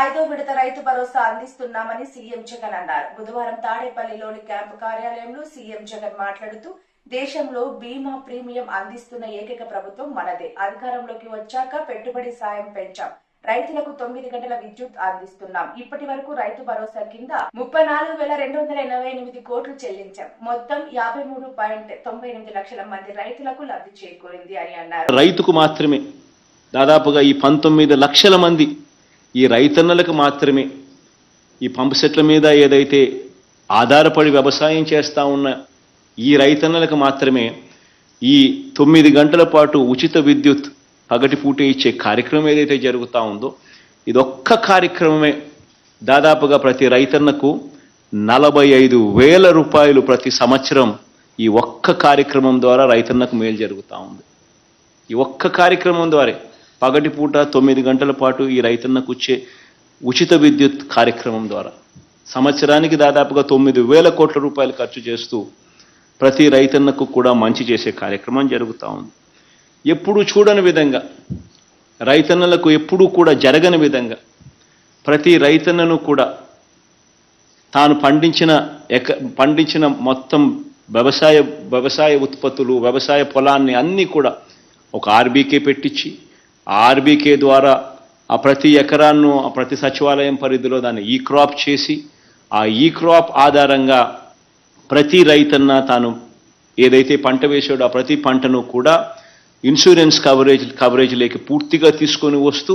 ఐదో విడత రైతు భరోసా అందిస్తున్నామని సీఎం జగన్ అన్నారు. బుధవారం తాడేపల్లిలోని క్యాంపు కార్యాలయంలో సీఎం జగన్ మాట్లాడుతూ దేశంలో బీమా ప్రీమియం అందిస్తున్న ఏకైక ప్రభుత్వం మనదే. అధికారంలోకి వచ్చాక పెట్టుబడి సాయం పెంచాం. రైతులకు తొమ్మిది గంటల విద్యుత్ అందిస్తున్నాం. ఇప్పటి వరకు రైతు భరోసా కింద ముప్పై నాలుగు వేల రెండు వందల ఎనభై ఎనిమిది కోట్లు చెల్లించాం. మొత్తం యాభై మూడు పాయింట్ తొంభై ఎనిమిది లక్షల మంది రైతులకు లబ్ధి చేకూరింది అని అన్నారు. రైతుకు మాత్రమే. దాదాపుగా ఈ పంతొమ్మిది లక్షల మంది ఈ రైతన్నలకు మాత్రమే. ఈ పంపు సెట్ల మీద ఏదైతే ఆధారపడి వ్యవసాయం చేస్తూ ఉన్న ఈ రైతన్నలకు మాత్రమే ఈ తొమ్మిది గంటల పాటు ఉచిత విద్యుత్ పగటిపూట ఇచ్చే కార్యక్రమం ఏదైతే జరుగుతూ ఉందో ఇది ఒక్క కార్యక్రమమే దాదాపుగా ప్రతి రైతన్నకు నలభై ఐదు వేల రూపాయలు ప్రతి సంవత్సరం ఈ ఒక్క కార్యక్రమం ద్వారా రైతన్నకు మేలు జరుగుతూ ఉంది. ఈ ఒక్క కార్యక్రమం ద్వారా పగటిపూట తొమ్మిది గంటల పాటు ఈ రైతన్నకు వచ్చే ఉచిత విద్యుత్ కార్యక్రమం ద్వారా సంవత్సరానికి దాదాపుగా తొమ్మిది వేల కోట్ల రూపాయలు ఖర్చు చేస్తూ ప్రతి రైతన్నకు కూడా మంచి చేసే కార్యక్రమం జరుగుతూ ఉంది. ఎప్పుడూ చూడని విధంగా రైతన్నలకు ఎప్పుడూ కూడా జరగని విధంగా ప్రతి రైతన్నను కూడా తాను పండించిన ఎక పండించిన మొత్తం వ్యవసాయ వ్యవసాయ ఉత్పత్తులు వ్యవసాయ పొలాన్ని అన్నీ కూడా ఒక ఆర్బీకే పెట్టించి ఆర్బీకే ద్వారా ఆ ప్రతి ఎకరాన్ని ఆ ప్రతి సచివాలయం పరిధిలో దాన్ని ఈ క్రాప్ చేసి ఆ ఈ క్రాప్ ఆధారంగా ప్రతి రైతన్న తాను ఏదైతే పంట వేసాడో ఆ ప్రతి పంటను కూడా ఇన్సూరెన్స్ కవరేజ్ కవరేజ్లోకి పూర్తిగా తీసుకొని వస్తూ